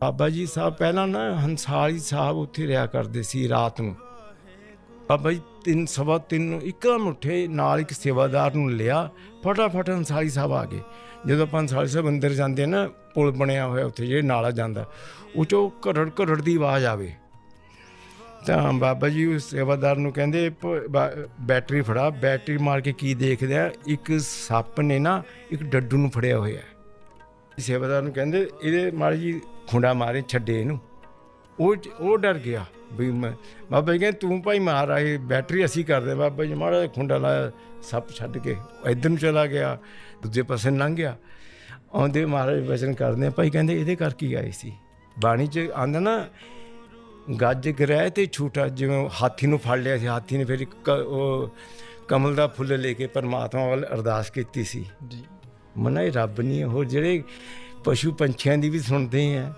ਬਾਬਾ ਜੀ ਸਾਹਿਬ, ਪਹਿਲਾਂ ਨਾ ਹੰਸਾਲੀ ਸਾਹਿਬ ਉੱਥੇ ਰਿਹਾ ਕਰਦੇ ਸੀ ਰਾਤ ਨੂੰ। ਬਾਬਾ ਜੀ ਤਿੰਨ, ਸਵਾ ਤਿੰਨ ਨੂੰ ਇੱਕਦਮ ਉੱਠੇ, ਨਾਲ ਇੱਕ ਸੇਵਾਦਾਰ ਨੂੰ ਲਿਆ, ਫਟਾਫਟ ਹੰਸਾਲੀ ਸਾਹਿਬ ਆ ਗਏ। ਜਦੋਂ ਆਪਾਂ ਹੰਸਾਲੀ ਸਾਹਿਬ ਅੰਦਰ ਜਾਂਦੇ ਆ ਨਾ, ਪੁਲ ਬਣਿਆ ਹੋਇਆ ਉੱਥੇ, ਜਿਹੜੇ ਨਾਲਾ ਜਾਂਦਾ ਉਹ ਚੋਂ ਘਰੜ ਘੜੜ ਦੀ ਆਵਾਜ਼ ਆਵੇ। ਤਾਂ ਬਾਬਾ ਜੀ ਉਸ ਸੇਵਾਦਾਰ ਨੂੰ ਕਹਿੰਦੇ, ਪ- ਬੈਟਰੀ ਫੜਾ। ਬੈਟਰੀ ਮਾਰ ਕੇ ਕੀ ਦੇਖਦੇ ਆ? ਇੱਕ ਸੱਪ ਨੇ ਨਾ ਇੱਕ ਡੱਡੂ ਨੂੰ ਫੜਿਆ ਹੋਇਆ। ਹੈ ਸੇਵਾਦਾਰ ਨੂੰ ਕਹਿੰਦੇ, ਇਹਦੇ ਮਾੜੀ ਜੀ ਖੁੰਡਾ ਮਾਰੇ, ਛੱਡੇ ਇਹਨੂੰ। ਉਹ ਉਹ ਡਰ ਗਿਆ ਵੀ ਮੈਂ, ਬਾਬਾ ਜੀ ਕਹਿੰਦੇ, ਤੂੰ ਭਾਈ ਮਾਰ ਆਏ ਬੈਟਰੀ ਅਸੀਂ ਕਰਦੇ ਬਾਬਾ ਜੀ ਮਾੜਾ ਖੁੰਡਾ ਲਾਇਆ, ਸੱਪ ਛੱਡ ਕੇ ਇੱਧਰ ਨੂੰ ਚਲਾ ਗਿਆ, ਦੂਜੇ ਪਾਸੇ ਲੰਘ ਗਿਆ। ਆਉਂਦੇ ਮਹਾਰਾਜ ਵਚਨ ਕਰਦੇ ਭਾਈ ਕਹਿੰਦੇ, ਇਹਦੇ ਕਰ ਕੀ ਆਏ ਸੀ? ਬਾਣੀ ਚ ਆਂਦਾ ਨਾ, ਗੱਜ ਗ੍ਰਹਿ ਤੇ ਛੂਟਾ ਜਿਵੇਂ ਹਾਥੀ ਨੂੰ ਫੜ ਲਿਆ ਸੀ, ਹਾਥੀ ਨੇ ਫਿਰ ਕ- ਉਹ ਕਮਲ ਦਾ ਫੁੱਲ ਲੈ ਕੇ ਪਰਮਾਤਮਾ ਵੱਲ ਅਰਦਾਸ ਕੀਤੀ ਸੀ। ਜੀ। ਮਨਾ ਇਹ ਰੱਬ ਨਹੀਂ ਹੈ, ਹੋਰ ਜਿਹੜੇ ਪਸ਼ੂ ਪੰਛੀਆਂ ਦੀ ਵੀ ਸੁਣਦੇ ਆ।